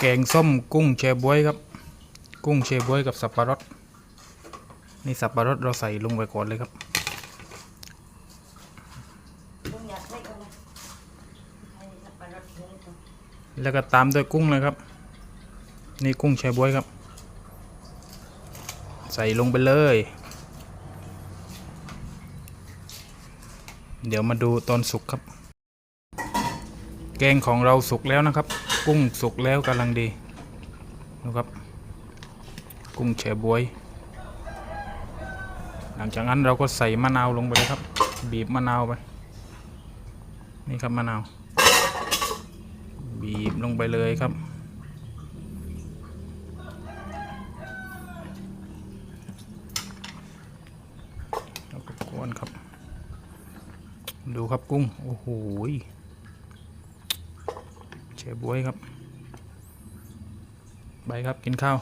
แกงส้มกุ้งแชบวยครับ กุ้งแชบวยกับสับปะรดนี่สับปะรดเราใส่ลงไปก่อนเลยครับ แล้วก็ตามด้วยกุ้งเลยครับ นี่กุ้งแชบวยครับ ใส่ลงไปเลย เดี๋ยวมาดูตอนสุกครับ แกงของเราสุกแล้วนะครับ กุ้งสุกแล้วกำลังดีนะครับ กุ้งแชบวย หลังจากนั้นเราก็ใส่มะนาวลงไปเลยครับ บีบมะนาวไป นี่ครับมะนาว บีบลงไปเลยครับแล้วก็กวนครับ ดูครับกุ้ง โอ้โห ยเชฟบวยครับ ไปครับกินข้าว